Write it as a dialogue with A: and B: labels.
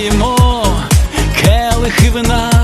A: Наливаємо келихи вина.